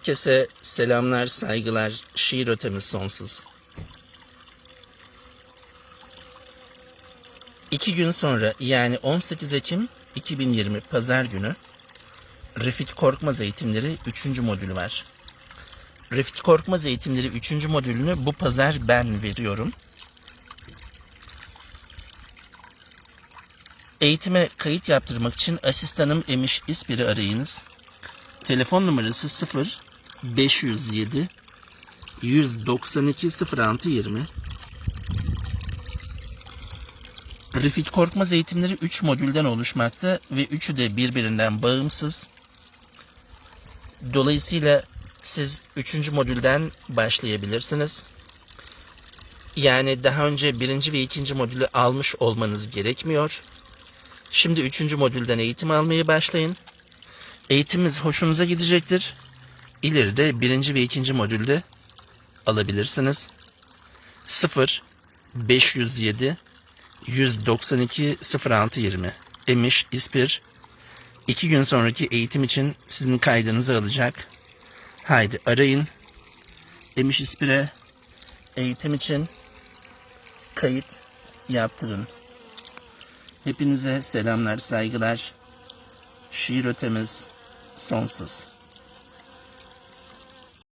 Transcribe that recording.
Herkese selamlar, saygılar, şiir ötemiz sonsuz. İki gün sonra yani 18 Ekim 2020 Pazar günü Refit Korkmaz eğitimleri 3. modülü var. Refit Korkmaz eğitimleri 3. modülünü bu pazar ben veriyorum. Eğitime kayıt yaptırmak için asistanım Emiş İspir'i arayınız. Telefon numarası 0 507 192 06 20 Refit Korkmaz eğitimleri 3 modülden oluşmakta ve üçü de birbirinden bağımsız. Dolayısıyla siz 3. modülden başlayabilirsiniz. Yani daha önce birinci ve ikinci modülü almış olmanız gerekmiyor. Şimdi üçüncü modülden eğitim almaya başlayın. Eğitimimiz hoşunuza gidecektir. İleride birinci ve ikinci modülde alabilirsiniz. 0 507 192 06 20 Emiş İspir İki gün sonraki eğitim için sizin kaydınızı alacak. Haydi arayın. Emiş İspir'e eğitim için kayıt yaptırın. Hepinize selamlar, saygılar. Şiir ötemiz sonsuz.